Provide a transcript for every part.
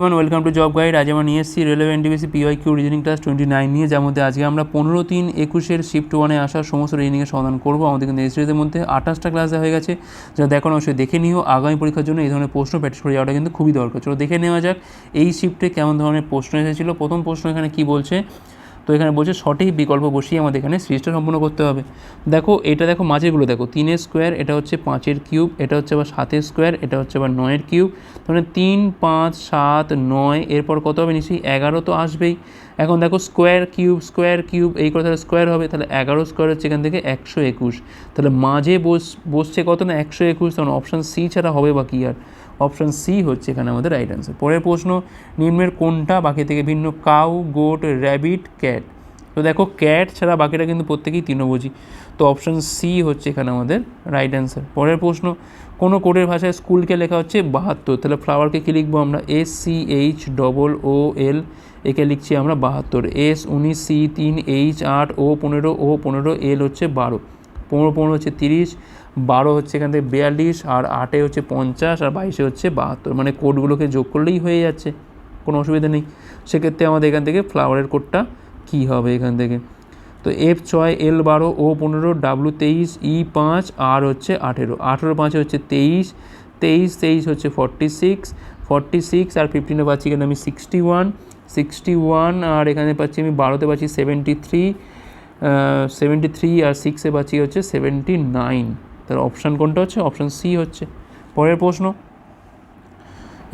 Welcome to job guide আজ আমরা নিয়ে এসেছি railway NTPC PY Q reasoning class twenty nine নিয়ে, যার মধ্যে আজকে আমরা পনেরো তিন একুশের শিফট ওয়ানে আসার সমস্ত রিজনিংয়ের সমাধান করব। আমাদের কিন্তু এই সিরিজের মধ্যে আঠাশটা ক্লাস হয়ে গেছে। যা দেখানো অবশ্যই দেখে নিও। আগামী পরীক্ষার জন্য এই ধরনের প্রশ্ন প্র্যাকটিস করে যাওয়াটা কিন্তু খুবই দরকার। চলো দেখে নেওয়া যাক এই শিফটে কেমন ধরনের প্রশ্ন এসেছিল। প্রথম প্রশ্ন এখানে কী বলছে? তো এখানে বলছে সঠিক বিকল্প বসিয়ে আমাদের এখানে সিরিজটা সম্পূর্ণ করতে হবে। দেখো, এটা দেখো মাঝেরগুলো, দেখো, তিনের স্কোয়ার এটা হচ্ছে পাঁচের কিউব এটা হচ্ছে আবার সাতের স্কোয়ার এটা হচ্ছে আবার নয়ের কিউব তাহলে তিন, পাঁচ, সাত, নয়, এরপর কত হবে নিশ্চয়ই? এগারো তো আসবেই। এখন দেখো স্কোয়ার কিউব স্কোয়ার কিউব এই কথা স্কোয়ার হবে, তাহলে এগারো স্কোয়ার হচ্ছে এখান থেকে একশো একুশ। তাহলে মাঝে বস, বসছে কত না? একশো একুশ তখন অপশান সি ছাড়া হবে বা কী আর। অপশান সি হচ্ছে এখানে আমাদের রাইট অ্যান্সার পরের প্রশ্ন, নিম্নের কোনটা বাকি থেকে ভিন্ন? কাউ গোট র্যাবিট ক্যাট তো দেখো ক্যাট ছাড়া বাকিটা কিন্তু প্রত্যেকেই তৃণভোজী। তো অপশান সি হচ্ছে এখানে আমাদের রাইট অ্যান্সার পরের প্রশ্ন, কোনো কোডের ভাষায় স্কুলকে লেখা হচ্ছে বাহাত্তর। তাহলে ফ্লাওয়ারকে কী লিখব আমরা? S C H double O L একে লিখছি আমরা বাহাত্তর। এস উনিশ সি তিন এইচ আট ও পনেরো ও পনেরো এল হচ্ছে বারো। পনেরো পনেরো হচ্ছে তিরিশ। বারো হচ্ছে এখান থেকে বিয়াল্লিশ আর আটে হচ্ছে পঞ্চাশ আর বাইশে হচ্ছে বাহাত্তর। মানে কোডগুলোকে যোগ করলেই হয়ে যাচ্ছে, কোনো অসুবিধা নেই। সেক্ষেত্রে আমাদের এখান থেকে ফ্লাওয়ারের কোডটা কী হবে এখান থেকে? তো এফ ছয় এল বারো ও পনেরো ডাব্লু তেইশ ই পাঁচ আর হচ্ছে আঠেরো। আঠেরো পাঁচে হচ্ছে তেইশ তেইশ তেইশ হচ্ছে ফর্টি সিক্স ফর্টি সিক্স আর ফিফটিনে পাচ্ছি এখানে আমি সিক্সটি ওয়ান সিক্সটি ওয়ান আর এখানে পাচ্ছি আমি বারোতে পাচ্ছি সেভেন্টি থ্রি সেভেন্টি থ্রি আর সিক্সে পাচ্ছি হচ্ছে সেভেন্টি নাইন তার অপশান কোনটা হচ্ছে? অপশান সি হচ্ছে। পরের প্রশ্ন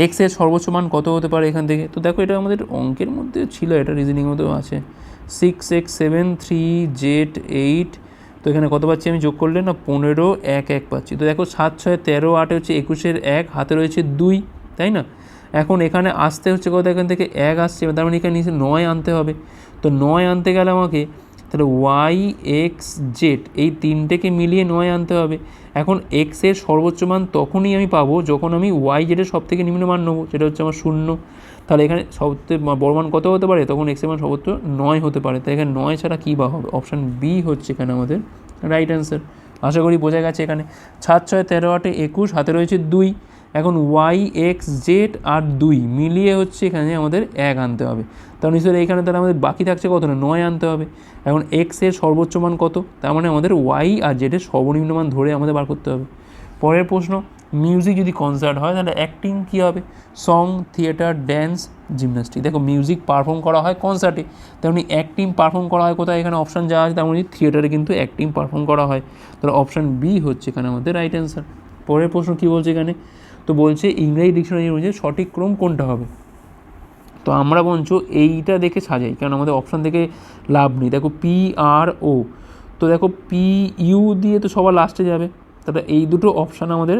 এক্স এক্সের সর্বোচ্চ মান কত হতে পারে এখান থেকে? তো দেখো এটা আমাদের অঙ্কের মধ্যে ছিল, এটা রিজনিং মধ্যেও আছে। Six X seven three Z eight তো এখানে কত পাচ্ছি আমি? যোগ করলে না, পনেরো, এক এক পাচ্ছি। তো দেখো সাত, ছয়, তেরো, আটে হচ্ছে একুশের এক, হাতে রয়েছে দুই, তাই না? এখন এখানে আসতে হচ্ছে কত এখান থেকে এক আসছে তার মানে এখানে নিচে নয় আনতে হবে। তো নয় আনতে গেলে আমাকে তাহলে ওয়াই এক্স জেড এই তিনটেকে মিলিয়ে নয় আনতে হবে। এখন এক্সের সর্বোচ্চ মান তখনই আমি পাবো যখন আমি ওয়াই জেডের সব থেকে নিম্ন মান নেব যেটা হচ্ছে আমার শূন্য। তাহলে এখানে সবথেকে বড় মান কত হতে পারে? তখন এক্সের মান সর্বোচ্চ নয় হতে পারে। তাই এখানে নয় ছাড়া কী বা হবে? অপশান বি হচ্ছে এখানে আমাদের রাইট অ্যান্সার আশা করি বোঝা গেছে এখানে। সাত, ছয়, তেরো, আটে একুশ, হাতে রয়েছে দুই। এখন ওয়াই এক্স জেড আর দুই মিলিয়ে হচ্ছে এখানে আমাদের এক আনতে হবে। তার নিশ্চয়ই এইখানে তাহলে আমাদের বাকি থাকছে কত না? নয় আনতে হবে। এখন এক্সের সর্বোচ্চ মান কত? তার মানে আমাদের ওয়াই আর জেডের সর্বনিম্ন মান ধরে আমাদের বার করতে হবে। পরের প্রশ্ন মিউজিক যদি কনসার্ট হয়, তাহলে অ্যাক্টিং কী হবে? সং থিয়েটার ড্যান্স জিমনাস্টিক দেখো মিউজিক পারফর্ম করা হয় কনসার্টে তেমনি অ্যাক্টিং পারফর্ম করা হয় কোথায়? এখানে অপশান যা আছে তেমনি থিয়েটারে কিন্তু অ্যাক্টিং পারফর্ম করা হয়। তাহলে অপশান বি হচ্ছে এখানে আমাদের রাইট অ্যান্সার পরের প্রশ্ন কী বলছে এখানে? তো বলছে ইংরেজি ডিকশনারি অনুযায়ী সঠিক ক্রম কোনটা হবে? তো আমরা বঞ্চ এইটা দেখে সাজাই, কারণ আমাদের অপশান থেকে লাভ নেই। দেখো পি আর ও তো দেখো পি ইউ দিয়ে তো সবার লাস্টে যাবে। তাহলে এই দুটো অপশান আমাদের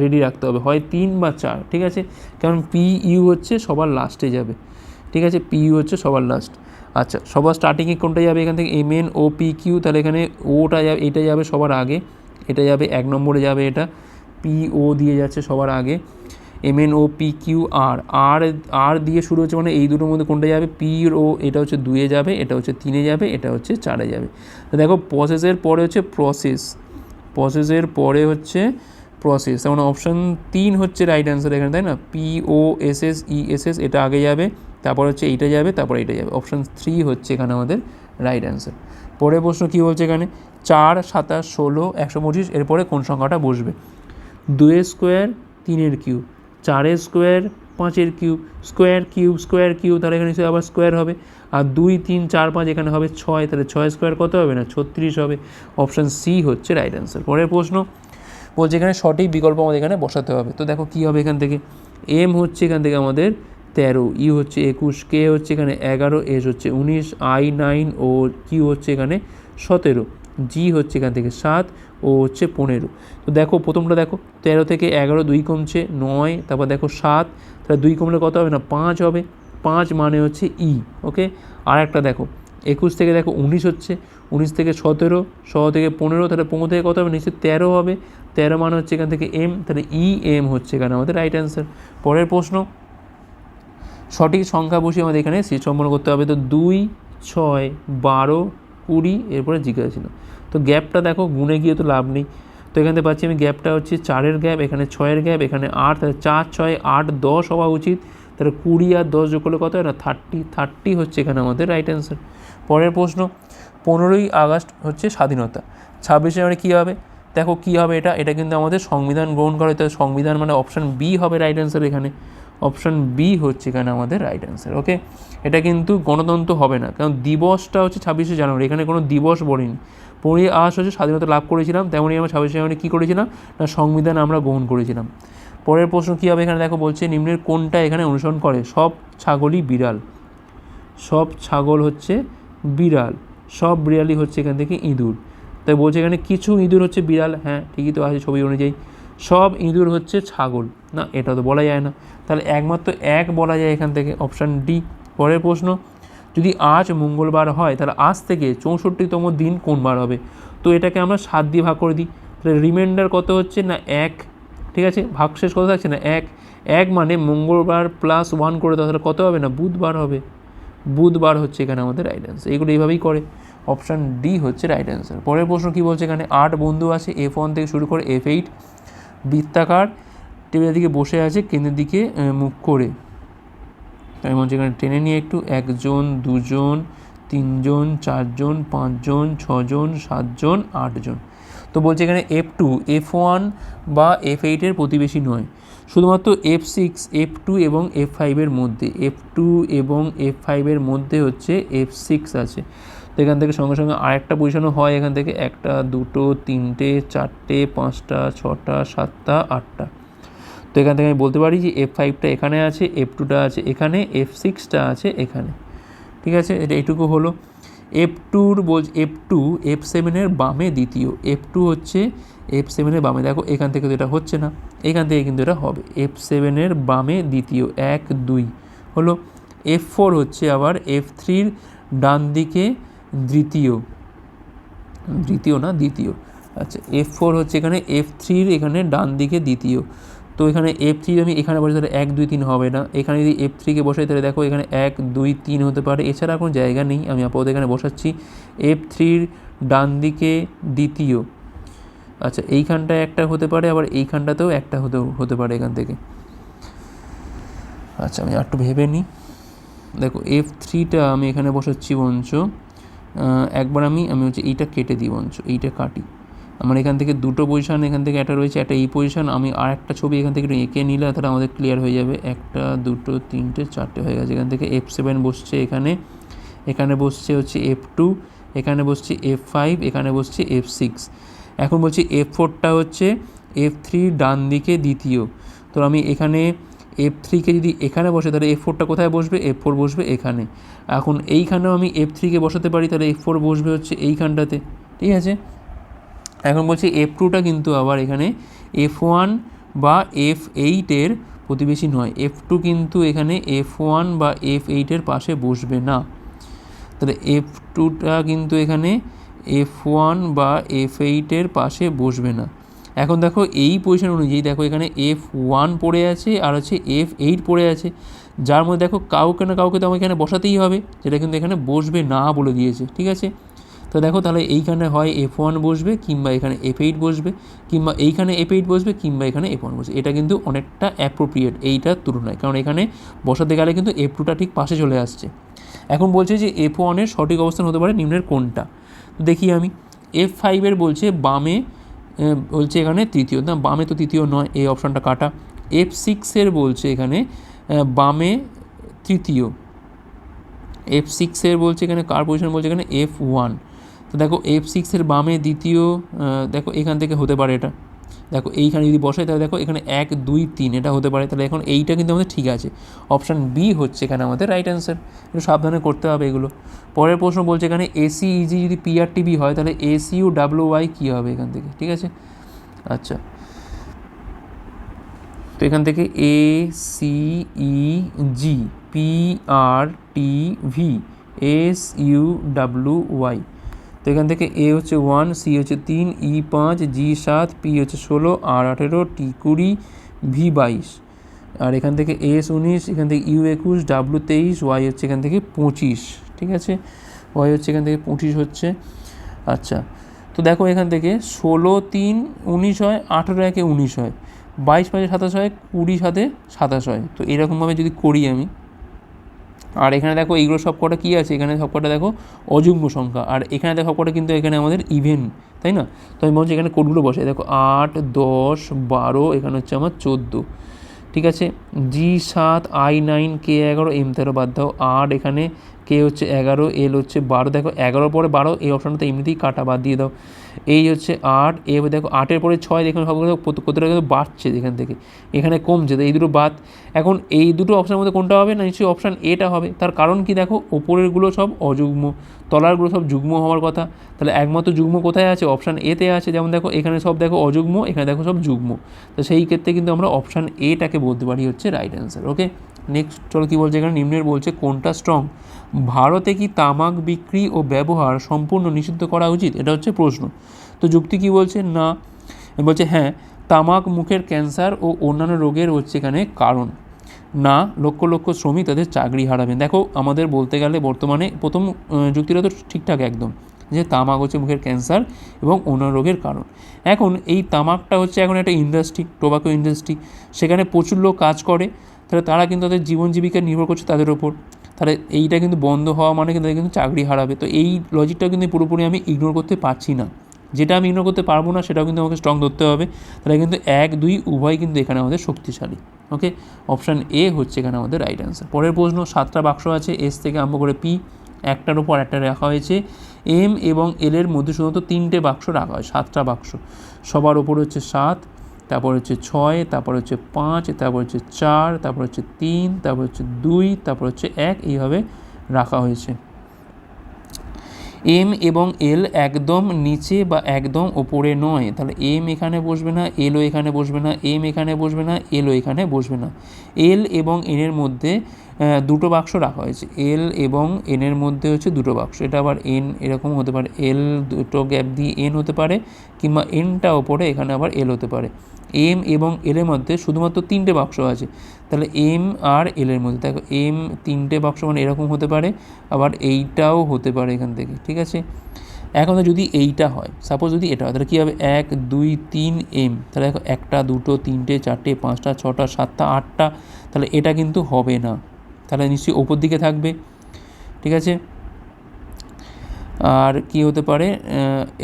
রেডি রাখতে হবে। হয় তিন বা চার, ঠিক আছে? কারণ পি ইউ হচ্ছে সবার লাস্টে যাবে। ঠিক আছে? পি ইউ হচ্ছে সবার লাস্ট আচ্ছা সবার স্টার্টিংয়ে কোনটা যাবে? এখান থেকে M N O P Q তাহলে এখানে ওটা যাবে এটা যাবে সবার আগে। এটা যাবে, এক নম্বরে যাবে এটা। পি ও দিয়ে যাচ্ছে সবার আগে M N O P Q R আর আর দিয়ে শুরু হচ্ছে মানে এই দুটোর মধ্যে কোনটা যাবে? পি ও এটা হচ্ছে দুয়ে যাবে, এটা হচ্ছে তিনে যাবে, এটা হচ্ছে চারে যাবে। তো দেখো প্রসেসের পরে হচ্ছে প্রসেস প্রসেসের পরে হচ্ছে প্রসেস তেমন অপশান তিন হচ্ছে রাইট অ্যান্সার এখানে, তাই না? P O S S E S S এটা আগে যাবে, তারপর হচ্ছে এইটা যাবে, তারপর এইটা যাবে। অপশান থ্রি হচ্ছে এখানে আমাদের রাইট অ্যান্সার পরের প্রশ্ন কী বলছে এখানে? চার, সাতাশ, ষোলো, একশো পঁচিশ, এরপরে কোন সংখ্যাটা বসবে? দুয়ের স্কোয়ার তিনের কিউব চারের স্কোয়ার পাঁচের cube, square cube square cube, তাহলে এখানে আবার স্কোয়ার হবে। আর দুই, তিন, চার, পাঁচ এখানে হবে ছয়, তাহলে ছয় স্কোয়ার কত হবে না? ছত্রিশ হবে। অপশান সি হচ্ছে রাইট অ্যান্সার। পরের প্রশ্ন বলছে এখানে সঠিক বিকল্প আমাদের এখানে বসাতে হবে। তো দেখো কী হবে এখান থেকে? এম হচ্ছে এখান থেকে আমাদের তেরো, ই হচ্ছে একুশ, কে হচ্ছে এখানে এগারো, এস হচ্ছে উনিশ, আই নাইন ও কিউ হচ্ছে এখানে সতেরো। জি হচ্ছে এখান থেকে সাত, ও হচ্ছে পনেরো। তো দেখো, প্রথমটা দেখো, তেরো থেকে এগারো, দুই কমছে নয়, তারপর দেখো সাত, তাহলে দুই কমলে কত হবে না? পাঁচ হবে। পাঁচ মানে হচ্ছে ই ওকে আর একটা দেখো, একুশ থেকে দেখো উনিশ হচ্ছে, উনিশ থেকে সতেরো, ষোলো থেকে পনেরো, তাহলে পনেরো থেকে কত হবে? নিশ্চয়ই তেরো হবে। তেরো মানে হচ্ছে এখান থেকে এম তাহলে ই এম হচ্ছে এখানে আমাদের রাইট অ্যান্সার পরের প্রশ্ন, সঠিক সংখ্যা বসিয়ে আমাদের এখানে সম্পন্ন করতে হবে। তো দুই, ছয়, বারো, কুড়ি, এরপরে জিজ্ঞাসা ছিল। তো গ্যাপটা দেখো গুনে গিয়ে তো লাভ নেই। তো এখান পাচ্ছি আমি গ্যাপটা হচ্ছে চারের গ্যাপ, এখানে ছয়ের গ্যাপ, এখানে আট, তাহলে চার, ছয়, আট, দশ হওয়া উচিত। তাহলে কুড়ি আর দশ যোগ করলে কত না? থার্টি থার্টি হচ্ছে এখানে আমাদের রাইট অ্যান্সার পরের প্রশ্ন, পনেরোই আগস্ট হচ্ছে স্বাধীনতা। ছাব্বিশে জানুয়ারি কী হবে? দেখো কী হবে এটা এটা কিন্তু আমাদের সংবিধান গ্রহণ করে তো সংবিধান মানে অপশান বি হবে রাইট অ্যান্সার এখানে। অপশান বি হচ্ছে এখানে আমাদের রাইট অ্যান্সার ওকে এটা কিন্তু গণতন্ত্র হবে না, কারণ দিবসটা হচ্ছে ছাব্বিশে জানুয়ারি, এখানে কোনো দিবস বলিনি। পনেরোই আগস্ট হচ্ছে স্বাধীনতা লাভ করেছিলাম, তেমনই আমরা ছাব্বিশে জানুয়ারি কী করেছিলাম? না, সংবিধান আমরা গ্রহণ করেছিলাম। পরের প্রশ্ন কী হবে এখানে? দেখো, বলছে, নিম্নের কোনটা এখানে অনুসরণ করে? সব ছাগলই বিড়াল। সব ছাগল হচ্ছে বিড়াল। সব বিড়ালই হচ্ছে এখান থেকে ইঁদুর। তাই বলছে এখানে কিছু ইঁদুর হচ্ছে বিড়াল। হ্যাঁ ঠিকই তো আছে ছবি অনুযায়ী। সব ইঁদুর হচ্ছে ছাগল। না, এটা তো বলা যায় না। তাহলে একমাত্র এক বলা যায় এখান থেকে, অপশান ডি। পরের প্রশ্ন যদি আজ মঙ্গলবার হয়, তাহলে আজ থেকে চৌষট্টিতম দিন কোন বার হবে? তো এটাকে আমরা সাত দিয়ে ভাগ করে দিই। তাহলে রিমাইন্ডার কত হচ্ছে না এক? ঠিক আছে? ভাগশেষ কত থাকছে না এক? এক মানে মঙ্গলবার প্লাস ওয়ান করে দাও, তাহলে কত হবে না? বুধবার হবে। বুধবার হচ্ছে এখানে আমাদের রাইট অ্যান্সার এগুলো এইভাবেই করে। অপশান ডি হচ্ছে রাইট অ্যান্সার পরের প্রশ্ন কী বলছে এখানে? আট বন্ধু আছে এফ ওয়ান থেকে শুরু করে এফ এইট বৃত্তাকার, টেবিলের দিকে বসে আছে, কেন্দ্রের দিকে মুখ করে। আমি বলছি এখানে টেনে নিয়ে একটু, একজন, দুজন, তিনজন, চারজন, পাঁচজন, ছজন, সাতজন, আটজন। তো বলছে এখানে এফ টু এফ ওয়ান বা এফ এইটের প্রতিবেশী নয়। শুধুমাত্র এফ সিক্স এফ টু এবং এফ ফাইভের মধ্যে এফ টু এবং এফ ফাইভের মধ্যে হচ্ছে এফ সিক্স আছে। তো এখান থেকে সঙ্গে সঙ্গে আরেকটা পজিশনও হয় এখান থেকে, একটা, দুটো, তিনটে, চারটে, পাঁচটা, ছটা, সাতটা, আটটা। তো এখান থেকে আমি বলতে পারি যে এফ ফাইভটা এখানে আছে এফ টুটা আছে এখানে এফ সিক্সটা আছে এখানে। ঠিক আছে? এটা এইটুকু হলো। এফ টুর বল এফ টু এফ সেভেনের বামে দ্বিতীয়। এফ টু হচ্ছে এফ সেভেনের বামে। দেখো, এখান থেকে তো এটা হচ্ছে না। এখান থেকে কিন্তু এটা হবে। এফ সেভেনের বামে দ্বিতীয়। এক, দুই। হলো এফ ফোর হচ্ছে আবার এফ থ্রির ডান দিকে দ্বিতীয়। দ্বিতীয় না, দ্বিতীয়। আচ্ছা এফ ফোর হচ্ছে এখানে এফ থ্রির এখানে ডান দিকে দ্বিতীয়। তো এখানে এফ থ্রি আমি এখানে বসে তাহলে এক, দুই, তিন হবে না। এখানে যদি এফ থ্রিকে বসাই তাহলে দেখো এখানে এক, দুই, তিন হতে পারে। এছাড়া কোনো জায়গা নেই। আমি আপাতত এখানে বসাচ্ছি এফ থ্রির ডান দিকে দ্বিতীয়। আচ্ছা এইখানটায় একটা হতে পারে, আবার এইখানটাতেও একটা হতে হতে পারে এখান থেকে। আচ্ছা আমি একটু ভেবে নিই। দেখো এফ থ্রিটা আমি এখানে বসাচ্ছি বঞ্চ। একবার আমি আমি হচ্ছে এইটা কেটে দিই বঞ্চ, এইটা কাটি। আমার এখান থেকে দুটো পজিশন এখান থেকে একটা রয়েছে, একটা এই পজিশন আমি আর একটা ছবি এখান থেকে এঁকে নিলে তাহলে আমাদের ক্লিয়ার হয়ে যাবে। একটা, দুটো, তিনটে, চারটে হয়ে গেছে এখান থেকে। এফ সেভেন বসছে এখানে। এখানে বসছে হচ্ছে এফ টু এখানে বসছে এফ ফাইভ এখানে বসছে এফ সিক্স এখন বলছি এফ ফোরটা হচ্ছে এফ থ্রি ডান দিকে দ্বিতীয়। তো আমি এখানে এফ থ্রিকে যদি এখানে বসে তাহলে এফ ফোরটা কোথায় বসবে? এফ ফোর বসবে এখানে। এখন এইখানেও আমি এফ থ্রিকে বসাতে পারি, তাহলে এফ ফোর বসবে হচ্ছে এইখানটাতে। ঠিক আছে? এখন বলছি এফ টুটা কিন্তু আবার এখানে এফ ওয়ান বা এফ এইটের প্রতিবেশী নয়। এফ টু কিন্তু এখানে এফ ওয়ান বা এফ এইটের পাশে বসবে না। তাহলে এফ টুটা কিন্তু এখানে এফ ওয়ান বা এফ এইটের পাশে বসবে না। এখন দেখো এই পজিশন অনুযায়ী দেখো এখানে এফ ওয়ান পড়ে আছে আর হচ্ছে এফ এইট পড়ে আছে। যার মধ্যে দেখো কাউকে না কাউকে তো আমাকে এখানে বসাতেই হবে, যেটা কিন্তু এখানে বসবে না বলে দিয়েছে, ঠিক আছে? তো দেখো তাহলে এইখানে হয় এফ ওয়ান বসবে কিংবা এখানে এফ এইট বসবে, কিংবা এইখানে এফ এইট বসবে কিংবা এখানে এফ ওয়ান বসবে। এটা কিন্তু অনেকটা অ্যাপ্রোপ্রিয়েট এইটার তুলনায়, কারণ এখানে বসাতে গেলে কিন্তু এফ টুটা ঠিক পাশে চলে আসছে। এখন বলছে যে এফ ওয়ানের সঠিক অবস্থান হতে পারে নিম্নের কোনটা দেখি আমি এফ ফাইভের বলছে বামে বলছে এখানে তৃতীয়। না, বামে তো তৃতীয় নয়, এই অপশানটা কাটা। এফ সিক্সের বলছে এখানে বামে তৃতীয়। এফ সিক্সের বলছে এখানে, কার পজিশন বলছে এখানে? এফ ওয়ান তো দেখো এফ সিক্সের বামে দ্বিতীয় দেখো এখান থেকে হতে পারে এটা। দেখো এইখানে যদি বসে তাহলে দেখো এখানে এক, দুই, তিন, এটা হতে পারে। তাহলে এখন এইটা কিন্তু আমাদের ঠিক আছে। অপশান বি হচ্ছে এখানে আমাদের রাইট অ্যান্সার একটু সাবধানে করতে হবে এগুলো। পরের প্রশ্ন বলছে এখানে এসি ইজি যদি পিআরটিবি হয়, তাহলে এসিউ ডাব্লিউ ওয়াই কী হবে এখান থেকে? ঠিক আছে? আচ্ছা। তো এখান থেকে A C E G P R T V S U W Y তো এখান থেকে এ হচ্ছে ওয়ান সি হচ্ছে তিন ই পাঁচ জি সাত পি হচ্ছে ষোলো আর আঠেরো টি কুড়ি ভি বাইশ। আর এখান থেকে এস উনিশ, এখান থেকে ইউ একুশ ডাব্লু তেইশ ওয়াই হচ্ছে এখান থেকে পঁচিশ, ঠিক আছে? ওয়াই হচ্ছে এখান থেকে পঁচিশ হচ্ছে। আচ্ছা তো দেখো এখান থেকে ষোলো, তিন, উনিশ হয়, আঠেরো একে উনিশ হয়, বাইশ পাঁচে সাতাশ হয়, কুড়ি সাথে সাতাশ হয়। তো এরকমভাবে যদি করি আমি আর এখানে দেখো এইগুলো সব কটা কী আছে? এখানে সব কটা দেখো অযুগ্ম সংখ্যা। আর এখানে দেখো কটা কিন্তু এখানে আমাদের ইভেন তাই না? তো আমি বলছি এখানে কোডগুলো বসে। দেখো আট, দশ, বারো, এখানে হচ্ছে আমার চোদ্দ। ঠিক আছে? জি সাত আই নাইন কে এগারো এম তেরো বাদ দাও। আট এখানে কে হচ্ছে এগারো এল হচ্ছে বারো। দেখো এগারোর পরে বারো, এই অপশানটা এমনিতেই কাটা বাদ দিয়ে দাও। এই হচ্ছে আট এবার দেখো আটের পরে ছয়, দেখুন সবগুলো কোথাও কিন্তু বাড়ছে এখান থেকে। এখানে কমছে, তো এই দুটো বাদ। এখন এই দুটো অপশানের মধ্যে কোনটা হবে? না, নিশ্চয়ই অপশান এটা হবে। তার কারণ কি দেখো? ওপরেরগুলো সব অযুগ্ম, তলারগুলো সব যুগ্ম হওয়ার কথা। তাহলে একমাত্র যুগ্ম কোথায় আছে? অপশান এতে আছে। যেমন দেখো, এখানে সব দেখো অযুগ্ম, এখানে দেখো সব যুগ্ম। তো সেই ক্ষেত্রে কিন্তু আমরা অপশান এটাকে বলতে পারি হচ্ছে রাইট অ্যান্সার ওকে নেক্সট চলো কী বলছে এখানে? নিম্নের বলছে, কোনটা স্ট্রং ভারতে কি তামাক বিক্রি ও ব্যবহার সম্পূর্ণ নিষিদ্ধ করা উচিত? এটা হচ্ছে প্রশ্ন। তো যুক্তি কি বলছে? না। বলছে হ্যাঁ তামাক, মুখের ক্যান্সার ও অন্যান্য রোগের হচ্ছে এখানে কারণ। না, লক্ষ লক্ষ শ্রমিক তাদের চাকরি হারাবেন। দেখো, আমাদের বলতে গেলে বর্তমানে প্রথম যুক্তিটা তো ঠিকঠাক একদম, যে তামাক হচ্ছে মুখের ক্যান্সার এবং অন্যান্য রোগের কারণ। এখন এই তামাকটা হচ্ছে এখন একটা ইন্ডাস্ট্রি টোবাকো ইন্ডাস্ট্রি সেখানে প্রচুর লোক কাজ করে, তাহলে তারা কিন্তু তাদের জীবন জীবিকা নির্ভর করছে তাদের ওপর। তাহলে এইটা কিন্তু বন্ধ হওয়া মানে কিন্তু তাদের কিন্তু চাকরি হারাবে। তো এই লজিকটাও কিন্তু পুরোপুরি আমি ইগনোর করতে পারছি না। যেটা আমি ইগনোর করতে পারব না, সেটাও কিন্তু আমাকে স্ট্রং ধরতে হবে। তাহলে কিন্তু এক, দুই উভয় কিন্তু এখানে আমাদের শক্তিশালী। ওকে অপশান এ হচ্ছে এখানে আমাদের রাইট অ্যান্সার পরের প্রশ্ন, সাতটা বাক্স আছে এস থেকে আরম্ভ করে পি একটার উপর একটা রাখা হয়েছে। এম এবং এল এর মধ্যে শুধুমাত্র তিনটে বাক্স রাখা হয়, সাতটা বাক্স। সবার ওপর হচ্ছে সাত, তারপর হচ্ছে ছয়, তারপর হচ্ছে পাঁচ, তারপর হচ্ছে চার, তারপর হচ্ছে তিন, তারপর হচ্ছে দুই, তারপর হচ্ছে এক, এইভাবে রাখা হয়েছে। এম এবং এল একদম নিচে বা একদম ওপরে নয়। তাহলে এম এখানে বসবে না, এলও এখানে বসবে না, এম এখানে বসবে না, এলও এখানে বসবে না। এল এবং এনের মধ্যে দুটো বাক্স রাখা হয়েছে। এল এবং এনের মধ্যে হচ্ছে দুটো বাক্স। এটা আবার এন এরকম হতে পারে। এল দুটো গ্যাপ দিয়ে এন হতে পারে কিংবা এনটা ওপরে এখানে আবার এল হতে পারে। এম এবং এলের মধ্যে শুধুমাত্র তিনটে বাক্স আছে। তাহলে এম আর এলের মধ্যে। দেখো এম তিনটে বাক্স মানে এরকম হতে পারে, আবার এইটাও হতে পারে এখান থেকে, ঠিক আছে? এখন যদি এইটা হয় সাপোজ যদি এটা হয়, তাহলে কী হবে? এক, দুই, তিন এম তাহলে দেখো, একটা, দুটো, তিনটে, চারটে, পাঁচটা, ছটা, সাতটা, আটটা, তাহলে এটা কিন্তু হবে না। তাহলে নিশ্চয়ই ওপর দিকে থাকবে, ঠিক আছে? আর কি হতে পারে?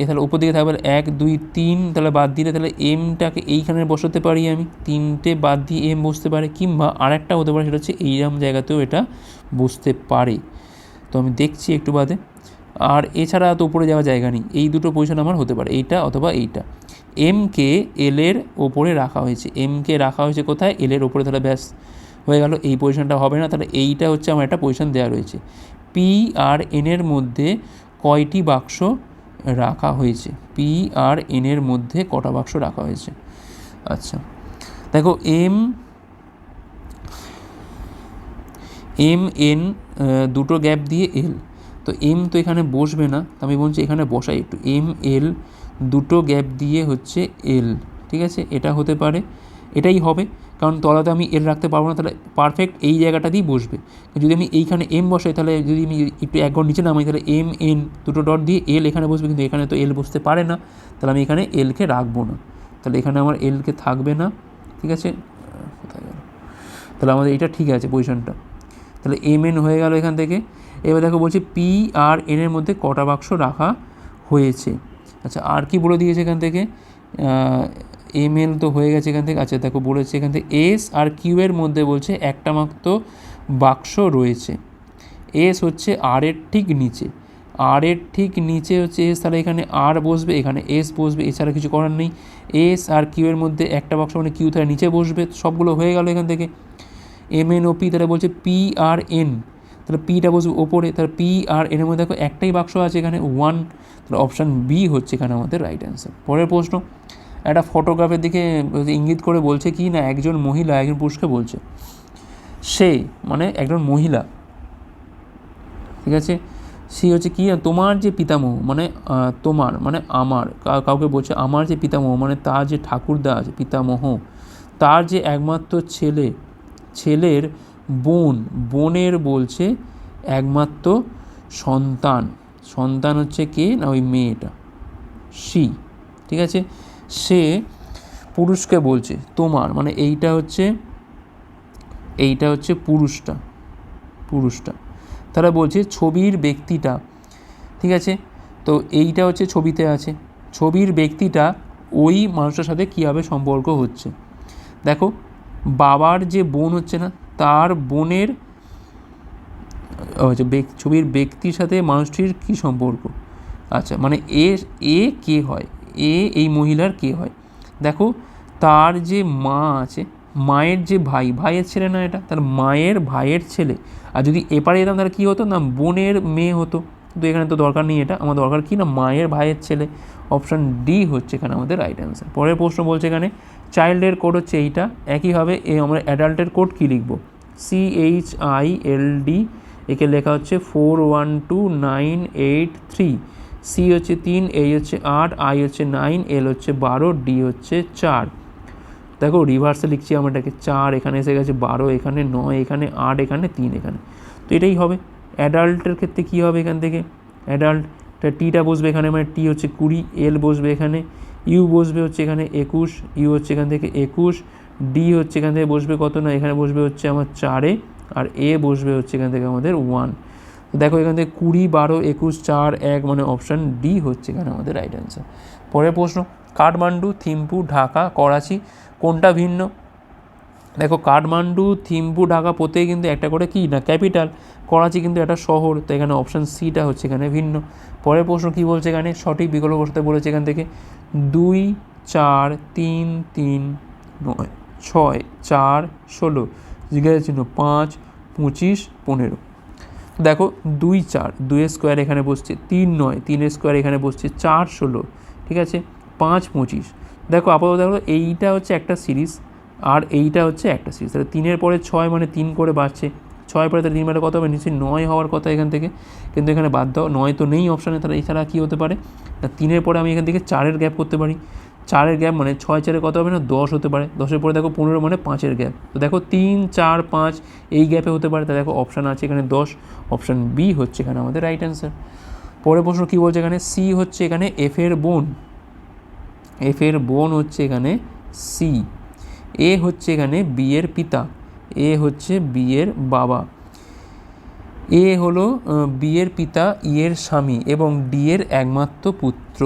এ তাহলে উপর দিকে থাকবে, এক, দুই, তিন, তাহলে বাদ দিলে তাহলে এমটাকে এইখানে বসাতে পারি আমি। তিনটে বাদ দিয়ে এম বসতে পারে, কিংবা আরেকটা হতে পারে, সেটা হচ্ছে এইরকম জায়গাতেও এটা বসতে পারে। তো আমি দেখছি একটু বাদে। আর এছাড়া তো উপরে যাওয়ার জায়গা নেই, এই দুটো পজিশন আমার হতে পারে, এইটা অথবা এইটা। এমকে এলের ওপরে রাখা হয়েছে এমকে রাখা হয়েছে কোথায়? এলের ওপরে, তাহলে ব্যাস। হয়ে গেল, এই পজিশনটা হবে না। তাহলে এইটা হচ্ছে আমার একটা পজিশন দেওয়া রয়েছে। পি আর এনের মধ্যে কয়টি বাক্স রাখা হয়েছে? পি আর এনের মধ্যে কটা বাক্স রাখা হয়েছে? আচ্ছা দেখো এম এম এন দুটো গ্যাপ দিয়ে এল তো এম তো এখানে বসবে না আমি বলছি এখানে বসাই একটু। এম এল দুটো গ্যাপ দিয়ে হচ্ছে এল ঠিক আছে? এটা হতে পারে, এটাই হবে। কারণ তলাতে আমি এল রাখতে পারব না, তাহলে পারফেক্ট এই জায়গাটাতেই বসবে। যদি আমি এইখানে এম বসাই, তাহলে যদি আমি একটু এক ঘর নিচে নামাই, তাহলে এম এন দুটো ডট দিয়ে এল এখানে বসবে, কিন্তু এখানে তো এল বসতে পারে না। তাহলে আমি এখানে এলকে রাখব না। তাহলে এখানে আমার এলকে থাকবে না। ঠিক আছে? কোথায় গেল? তাহলে আমাদের এটা ঠিক আছে পজিশনটা তাহলে এম এন হয়ে গেল এখান থেকে। এবার দেখো বলছে পি আর এন এর মধ্যে কটা বাক্স রাখা হয়েছে। আচ্ছা আর কি বলে দিয়েছে এখান থেকে? এম এল তো হয়ে গেছে এখান থেকে। আচ্ছা দেখো, বলেছে এখান থেকে এস আর কিউ এর মধ্যে বলছে একটা মাত্র বাক্স রয়েছে। এস হচ্ছে আর এর ঠিক নিচে। আর এর ঠিক নিচে হচ্ছে এস তাহলে এখানে আর বসবে, এখানে এস বসবে, এছাড়া কিছু করার নেই। এস আর কিউ এর মধ্যে একটা বাক্স মানে কিউ তাহলে নিচে বসবে, সবগুলো হয়ে গেল এখান থেকে। এম এন ও পি তাহলে বলছে পি আর এন তাহলে পিটা বসবে ওপরে, তাহলে পি আর এর মধ্যে দেখো একটাই বাক্স আছে এখানে ওয়ান তাহলে অপশান বি হচ্ছে এখানে আমাদের রাইট অ্যান্সার পরের প্রশ্ন একটা ফটোগ্রাফের দিকে ইঙ্গিত করে বলছে কি না, একজন মহিলা, একজন পুরুষকে বলছে। সে মানে একজন মহিলা। ঠিক আছে? সে হচ্ছে কি, তোমার যে পিতামহ মানে তোমার মানে আমার কাউকে বলছে আমার যে পিতামহ মানে তার যে ঠাকুরদা আছে, পিতামহ, তার যে একমাত্র ছেলে, ছেলের বোন, বোনের বলছে একমাত্র সন্তান। সন্তান হচ্ছে কে? না, ওই মেয়েটা। সি। ঠিক আছে? সে পুরুষকে বলছে, তোমার। মানে এইটা হচ্ছে এইটা হচ্ছে পুরুষটা পুরুষটা। তারা বলছে, ছবির ব্যক্তিটা। ঠিক আছে? তো এইটা হচ্ছে ছবিতে আছে। ছবির ব্যক্তিটা ওই মানুষটার সাথে কীভাবে সম্পর্ক হচ্ছে? দেখো, বাবার যে বোন হচ্ছে না, তার বোনের ছবির ব্যক্তির সাথে মানুষটির কী সম্পর্ক? আচ্ছা মানে এ এ কে হয়? এ, এই মহিলার কে হয়? দেখো, তার যে মা আছে, মায়ের যে ভাই, ভাইয়ের ছেলে না এটা, তার মায়ের ভাইয়ের ছেলে। আর যদি এপারে যেতাম তাহলে কী হতো না, বোনের মেয়ে হতো। কিন্তু এখানে তো দরকার নেই এটা, আমার দরকার কি না, মায়ের ভাইয়ের ছেলে। অপশান ডি হচ্ছে এখানে আমাদের রাইট অ্যান্সার পরের প্রশ্ন বলছে এখানে চাইল্ডের কোড হচ্ছে এইটা একইভাবে এ আমরা অ্যাডাল্টের কোড কী লিখব? C H I L D একে লেখা হচ্ছে four one two nine eight three C হচ্ছে তিন এই হচ্ছে আট আই হচ্ছে নাইন এল হচ্ছে বারো ডি হচ্ছে চার। দেখো রিভার্সে লিখছি আমরা এটাকে চার, এখানে এসে গেছে বারো, এখানে নয়, এখানে আট, এখানে তিন, এখানে। তো এটাই হবে। অ্যাডাল্টের ক্ষেত্রে কী হবে এখান থেকে? অ্যাডাল্ট টিটা বসবে এখানে মানে টি হচ্ছে কুড়ি এল বসবে এখানে ইউ বসবে হচ্ছে এখানে একুশ ইউ হচ্ছে এখান থেকে একুশ ডি হচ্ছে এখান থেকে বসবে কত না, এখানে বসবে হচ্ছে আমার চারে, আর এ বসবে হচ্ছে এখান থেকে আমাদের ওয়ান দেখো এখান থেকে কুড়ি, বারো, একুশ, চার, এক মানে অপশান ডি হচ্ছে এখানে আমাদের রাইট অ্যান্সার পরের প্রশ্ন, কাঠমান্ডু, থিম্পু, ঢাকা, করাচি কোনটা ভিন্ন? দেখো কাঠমান্ডু, থিম্পু, ঢাকা প্রত্যেকে কিন্তু একটা করে কি? না, ক্যাপিটাল। করাচি কিন্তু একটা শহর, তো এখানে অপশান সিটা হচ্ছে এখানে ভিন্ন। পরের প্রশ্ন কী বলছে এখানে? সঠিক বিকল্প বসাতে বলেছে এখান থেকে দুই, চার, তিন তিন, নয়, ছয়, চার, ষোলো। জিজ্ঞাসা চিহ্ন পাঁচ, পঁচিশ, পনেরো। দেখো দুই চার দুইয়ের স্কোয়ার এখানে বসছে, তিন নয় তিনের স্কোয়ার এখানে বসছে চার ষোলো, ঠিক আছে? পাঁচ পঁচিশ। দেখো আপাতত দেখো এইটা হচ্ছে একটা সিরিজ আর এইটা হচ্ছে একটা সিরিজ তাহলে তিনের পরে ছয় মানে তিন করে বাড়ছে। ছয় পরে তাহলে তিন মানে কত হবে? নিশ্চয়ই নয় হওয়ার কথা এখান থেকে। কিন্তু এখানে বাদ দাও, নয় তো নেই অপশানে তাহলে এছাড়া কী হতে পারে? না তিনের পরে আমি এখান থেকে চারের গ্যাপ করতে পারি। চারের গ্যাপ মানে ছয় চারে কত হবে না? দশ হতে পারে। দশের পরে দেখো পনেরো মানে পাঁচের গ্যাপ তো দেখো তিন, চার, পাঁচ এই গ্যাপে হতে পারে। তা দেখো অপশান আছে এখানে দশ অপশান বি হচ্ছে এখানে আমাদের রাইট অ্যান্সার পরের প্রশ্ন কী বলছে এখানে? সি হচ্ছে এখানে এফের বোন। এফের বোন হচ্ছে এখানে সি এ হচ্ছে এখানে বি এর পিতা। এ হচ্ছে বি এর বাবা। এ হলো বি এর পিতা ই এর স্বামী এবং ডি এর একমাত্র পুত্র।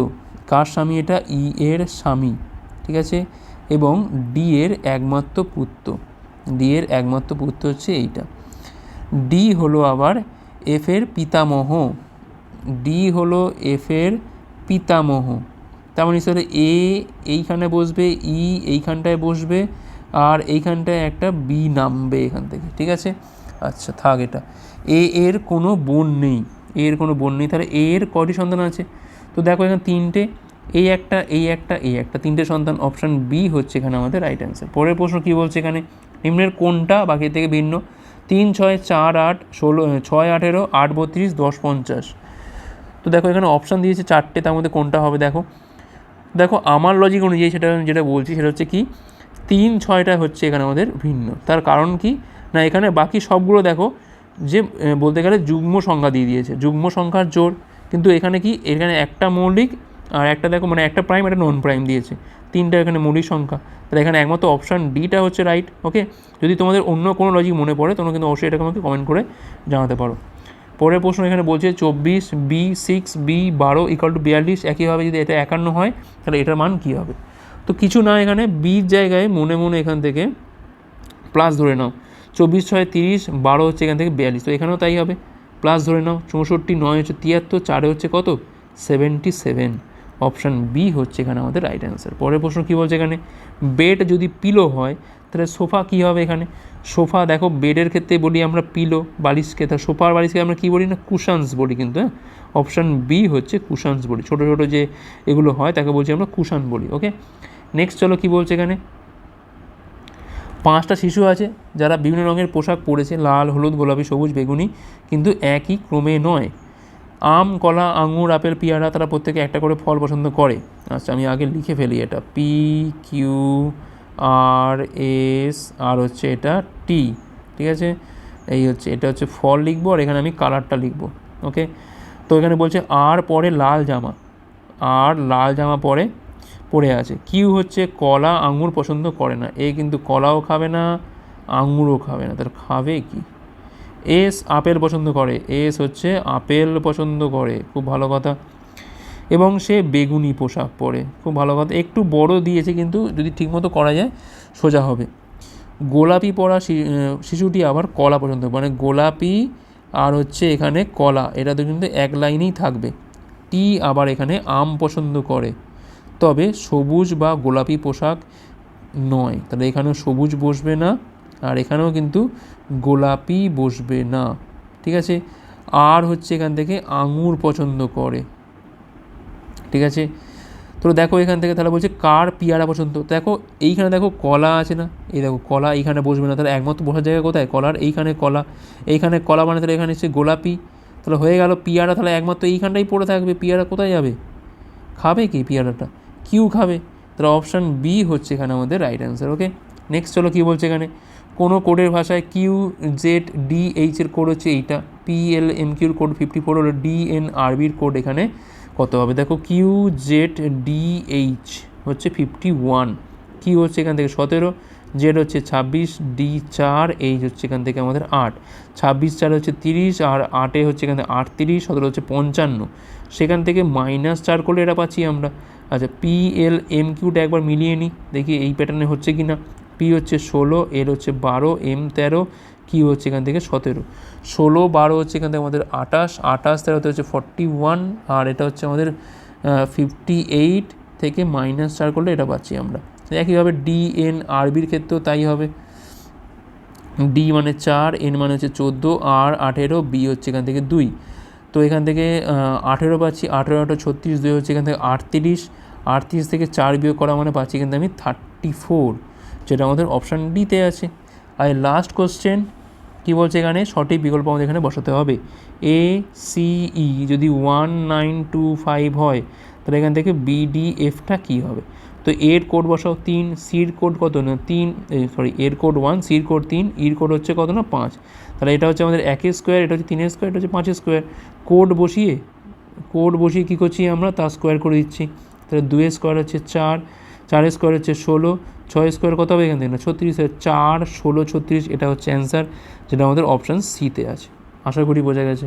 কার স্বামী এটা? ই এর স্বামী, ঠিক আছে? এবং ডি এর একমাত্র পুত্র। ডি এর একমাত্র পুত্র হচ্ছে এইটা। ডি হলো আবার এফ এর পিতামহ। ডি হলো এফ এর পিতামহ। তার মানে নিশ্চয় এ এইখানে বসবে, ই এইখানটায় বসবে, আর এইখানটায় একটা বি নামবে এখান থেকে, ঠিক আছে? আচ্ছা থাক এটা। এ এর কোনো বোন নেই। এর কোনো বোন নেই। তাহলে এর কটি সন্তান আছে? তো দেখো এখানে তিনটে, এই একটা এই একটা এই একটা। তিনটে সন্তান অপশান বি হচ্ছে এখানে আমাদের রাইট অ্যান্সার পরের প্রশ্ন কী বলছে এখানে? নিম্নের কোনটা? বাকি থেকে ভিন্ন। তিন, ছয়, চার, আট, ষোলো ছয়, আঠেরো, আট, বত্রিশ, দশ, পঞ্চাশ। তো দেখো এখানে অপশান দিয়েছে চারটে, তার মধ্যে কোনটা হবে দেখো? দেখো আমার লজিক অনুযায়ী সেটা যেটা বলছি সেটা হচ্ছে কি? তিন, ছয়টা হচ্ছে এখানে আমাদের ভিন্ন। তার কারণ কি? না, এখানে বাকি সবগুলো দেখো যে বলতে গেলে যুগ্ম সংখ্যা দিয়ে দিয়েছে। যুগ্ম সংখ্যার জোর কিন্তু এখানে কি? এখানে একটা মৌলিক আর একটা দেখো মানে একটা প্রাইম একটা নন প্রাইম দিয়েছে। তিনটা এখানে মৌলিক সংখ্যা। তাহলে এখানে একমাত্র অপশান ডিটা হচ্ছে রাইট ওকে যদি তোমাদের অন্য কোনো লজিক মনে পড়ে, তোমরা কিন্তু অবশ্যই এটাকে আমাকে কমেন্ট করে জানাতে পারো। পরের প্রশ্ন এখানে বলছে চব্বিশ বি সিক্স বি বারো ইকাল টু বিয়াল্লিশ, একইভাবে যদি এটা একান্ন হয়, তাহলে এটার মান কী হবে? তো কিছু না এখানে বির জায়গায় মনে মনে এখান থেকে প্লাস ধরে নাও। চব্বিশ ছয় তিরিশ, বারো হচ্ছে এখান থেকে বিয়াল্লিশ, তো এখানেও তাই হবে। প্লাস ধরে নাও, চৌষট্টি, নয় হচ্ছে তিয়াত্তর, চারে হচ্ছে কত? Seventy seven. অপশান বি হচ্ছে এখানে আমাদের রাইট অ্যান্সার পরের প্রশ্ন কী বলছে এখানে? বেড যদি পিলো হয়, তাহলে সোফা কী হবে এখানে? সোফা দেখো বেডের ক্ষেত্রে বলি আমরা পিলো বালিশকে তা সোফার বালিশকে আমরা কী বলি না? কুশানস বলি কিন্তু হ্যাঁ? অপশান বি হচ্ছে কুশানস বলি। ছোটো ছোটো যে এগুলো হয়, তাকে বলছি আমরা কুশান বলি ওকে নেক্সট চলো কী বলছে এখানে? পাঁচটা শিশু আছে যারা বিভিন্ন রঙের পোশাক পরেছে, লাল, হলুদ, গোলাপি, সবুজ, বেগুনি, কিন্তু একই ক্রমে নয়। আম, কলা, আঙুর, আপেল, পেয়ারা তারা প্রত্যেকে একটা করে ফল পছন্দ করে। আচ্ছা আমি আগে লিখে ফেলি এটা। P Q R S R হচ্ছে এটা টি ঠিক আছে? এই হচ্ছে, এটা হচ্ছে ফল লিখব আর এখানে আমি কালারটা লিখব ওকে তো এখানে বলছে, আর পরে লাল জামা। আর লাল জামা পরে পড়ে আছে। কিউ হচ্ছে? কলা আঙুর পছন্দ করে না। এ কিন্তু কলাও খাবে না, আঙুরও খাবে না। তার খাবে কি? এস আপেল পছন্দ করে। এস হচ্ছে আপেল পছন্দ করে। খুব ভালো কথা। এবং সে বেগুনি পোশাক পরে। খুব ভালো কথা। একটু বড় দিয়েছে কিন্তু যদি ঠিকমতো করা যায়, সোজা হবে। গোলাপি পরা শিশুটি আবার কলা পছন্দ মানে গোলাপি আর হচ্ছে এখানে কলা। এটা তো কিন্তু এক লাইনেই থাকবে। টি আবার এখানে আম পছন্দ করে। তবে সবুজ বা গোলাপি পোশাক নয়। তাহলে এখানেও সবুজ বসবে না আর এখানেও কিন্তু গোলাপি বসবে না। ঠিক আছে? আর হচ্ছে এখান থেকে আঙুর পছন্দ করে। ঠিক আছে? তো দেখো এখান থেকে তাহলে বলছে, কার পিয়ারা পছন্দ? দেখো, এইখানে দেখো কলা আছে না? এই দেখো, কলা এইখানে বসবে না। তাহলে একমাত্র বসার জায়গা কোথায়? কলার এইখানে কলা। এইখানে কলা মানে তাহলে এখানে হচ্ছে গোলাপি। তাহলে হয়ে গেল পিয়ারা। তাহলে একমাত্র এইখানটাই পড়ে থাকবে। পিয়ারা কোথায় যাবে? খাবে কি পিয়ারাটা? কিউ খাবে, তাহলে অপশান বি হচ্ছে এখানে আমাদের রাইট অ্যান্সার ওকে নেক্সট চলো কী বলছে এখানে? কোনো কোডের ভাষায় কিউ জেড ডি এইচ এর কোড হচ্ছে এইটা। পি এল এম কিউর কোড ফিফটি ফোর হলো ডি এন আরবির কোড এখানে কত হবে? দেখো কিউ জেড ডি এইচ হচ্ছে ফিফটি ওয়ান কিউ হচ্ছে এখান থেকে সতেরো জেড হচ্ছে ছাব্বিশ ডি চার এইচ হচ্ছে এখান থেকে আমাদের আট। ছাব্বিশ চার হচ্ছে তিরিশ, আর আটে হচ্ছে এখান থেকে আটত্রিশ, সতেরো হচ্ছে পঞ্চান্ন। সেখান থেকে মাইনাস চার করলে এটা পাচ্ছি আমরা। আচ্ছা পি এল এম কিউটা একবার মিলিয়ে নিই, দেখি এই প্যাটার্নে হচ্ছে কি না পি হচ্ছে ষোলো এল হচ্ছে বারো এম তেরো কিউ হচ্ছে এখান থেকে সতেরো। ষোলো, বারো হচ্ছে এখান থেকে আমাদের আঠাশ আঠাশ তেরোতে হচ্ছে ফর্টি ওয়ান আর এটা হচ্ছে আমাদের ফিফটি এইট থেকে মাইনাস চার করলে এটা পাচ্ছি আমরা। একইভাবে ডি এন আরবির ক্ষেত্রেও তাই হবে। ডি মানে চার এন মানে হচ্ছে চোদ্দ আর আঠেরো বি হচ্ছে এখান থেকে দুই। তো এখান থেকে আঠেরো পাচ্ছি, আঠেরো আঠেরো ছত্রিশ দুই হচ্ছে এখান থেকে আটত্রিশ আটত্রিশ থেকে চার বিয়োগ করা মানে পাচ্ছি কিন্তু আমি থার্টি ফোর যেটা আমাদের অপশান ডিতে আছে। আর লাস্ট কোশ্চেন কী বলছে এখানে? সঠিক বিকল্প আমাদের এখানে বসাতে হবে। এ সিই যদি ওয়ান নাইন টু ফাইভ হয়, তাহলে এখান থেকে বিডিএফটা কী হবে? তো এর কোড বসাও, তিন সির কোড কত? না, তিন সরি এর কোড ওয়ান সির কোড তিন ইর কোড হচ্ছে কত? না, পাঁচ। তাহলে এটা হচ্ছে আমাদের একের স্কোয়ার, এটা হচ্ছে তিনের স্কোয়ার, এটা হচ্ছে পাঁচের স্কোয়ার। কোড বসিয়ে কোড বসিয়ে কী করছি আমরা? তা স্কোয়ার করে দিচ্ছি। তাহলে দুয়ের স্কোয়ার হচ্ছে চার চারের স্কোয়ার হচ্ছে ষোলো, ছয় স্কোয়ার কত হবে এখান থেকে? না, ছত্রিশ। চার, ষোলো, ছত্রিশ, এটা হচ্ছে অ্যান্সার, যেটা আমাদের অপশান সিতে আছে। আশা করি বোঝা গেছে।